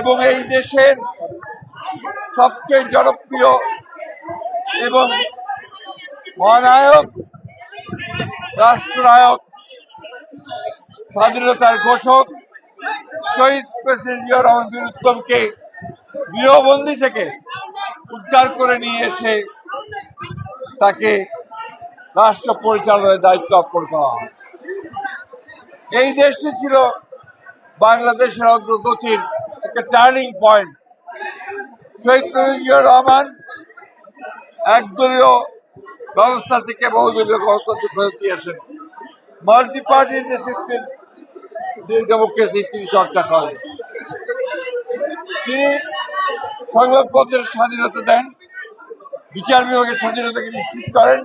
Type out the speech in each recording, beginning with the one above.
এবং এই দেশের সবচেয়ে জনপ্রিয় এবং মহানায়ক, রাষ্ট্রনায়ক, স্বাধীনতার ঘোষক, শহীদ প্রেসিডেন্ট জিয়া রহমান উত্তমকে গৃহবন্দী থেকে উদ্ধার করে নিয়ে এসে তাকে রাষ্ট্র পরিচালনার দায়িত্ব অর্পণ করা হয়। এই দেশটি ছিল বাংলাদেশের অগ্রগতির একটা টার্নিং পয়েন্ট শহীদ রহমান একদলীয় ব্যবস্থা থেকে বহুদলীয় গণতন্ত্র ফেরত দিয়েছেন মাল্টি পার্টি নেতৃত্বের ডেমোক্রেসি তিনি চর্চা করেন। তিনি সংবাদপত্রের স্বাধীনতা দেন, বিচার বিভাগের স্বাধীনতাকে নিশ্চিত করেন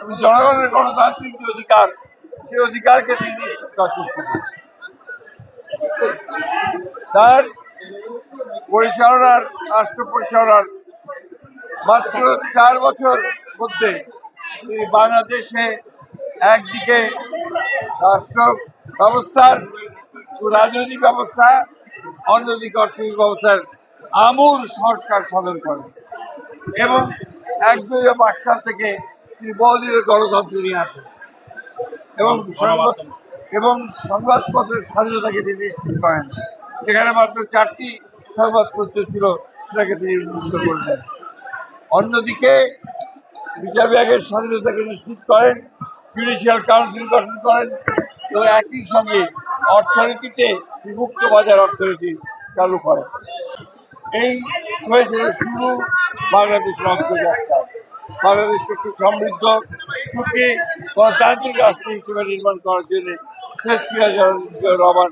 এবং জনগণের গণতান্ত্রিক যে অধিকার, সেই অধিকারকে তিনি নিশ্চিত করেন। তার পরিচালনার, রাষ্ট্র পরিচালনার মাত্র চার বছর মধ্যে তিনি বাংলাদেশে একদিকে রাষ্ট্র ব্যবস্থার রাজনৈতিক ব্যবস্থা, অন্যদিকে অর্থনৈতিক ব্যবস্থার আমূল সংস্কার সাধন করেন এবং একদলীয় বাকশাল থেকে তিনি বহুদিনের গণতন্ত্র নিয়ে আসেন এবং এবং সংবাদপত্রের স্বাধীনতাকে তিনি নিশ্চিত করেন। যেখানে মাত্র চারটি সংবাদপত্র ছিল, সেটাকে তিনি উন্মুক্ত করলেন। অন্যদিকে বিচার বিভাগের স্বাধীনতাকে নিশ্চিত করেন জুডিশিয়াল কাউন্সিল গঠন করেন, এবং একই সঙ্গে অর্থনীতিতে বিমুক্ত বাজার অর্থনীতি চালু করেন। এই হয়েছিল শুরু বাংলাদেশের অগ্রযাত্রা বাংলাদেশকে একটি সমৃদ্ধ, সুখী গণতান্ত্রিক রাষ্ট্র হিসেবে নির্মাণ করার জন্য শেখ রহমান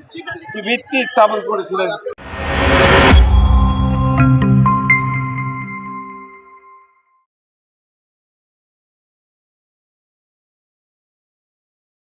ভিত্তি স্থাপন করেছিলেন।